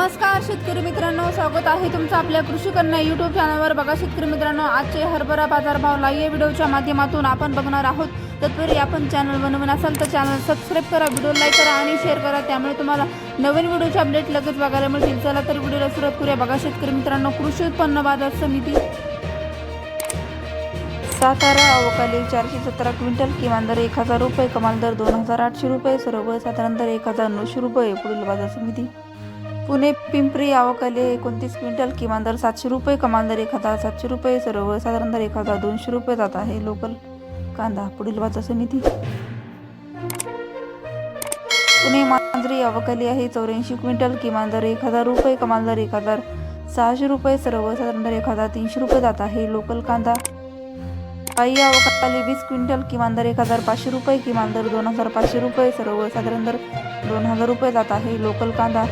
नमस्कार शेतकरी मित्रांनो. स्वागत आहे तुमचं आपल्या कृषी कन्या युट्यूब चॅनलवर बघा शेतकरी मित्रांनो आजचे हरभरा बाजारभाव लाईव्ह व्हिडिओच्या माध्यमातून आपण बघणार आहोत. तत्पूर्वी आपण चॅनल बनवून असाल तर चॅनल सबस्क्राईब करा व्हिडिओ लाईक करा आणि शेअर करा. त्यामुळे तुम्हाला नवीन व्हिडिओचे अपडेट लगेच बघायला मिळतील. चला तर व्हिडिओला सुरुवात करूया. बघा शेतकरी मित्रांनो कृषी उत्पन्न बाजार समिती सातारा अवकाली चारशे सतरा क्विंटल किमान दर एक हजार रुपये कमाल दर दोन हजार आठशे रुपये सर्वसाधारण दर एक हजार नऊशे रुपये पुढील बाजार समिती. पुणे पिंपरी आवकले एकोणतीस क्विंटल किमान दर सातशे रुपये कमान दर एक हजार सातशे रुपये सर्वसाधारण दर एक हजार दोनशे रुपये जात आहे. लोकल कांदा पुढील बाजार समिती पुणे मांजरी अवकाली आहे चौऱ्याऐंशी क्विंटल किमान दर एक हजार रुपये कमान दर एक हजार सहाशे रुपये सर्वसाधारण दर एक हजार तीनशे रुपये जात आहे. लोकल कांदा. काही अवकाली वीस क्विंटल किमान दर एक हजार पाचशे रुपये किमान दर दोन हजार पाचशे रुपये सर्वसाधारण दर दोन हजार रुपये जात आहे. लोकल कांदा.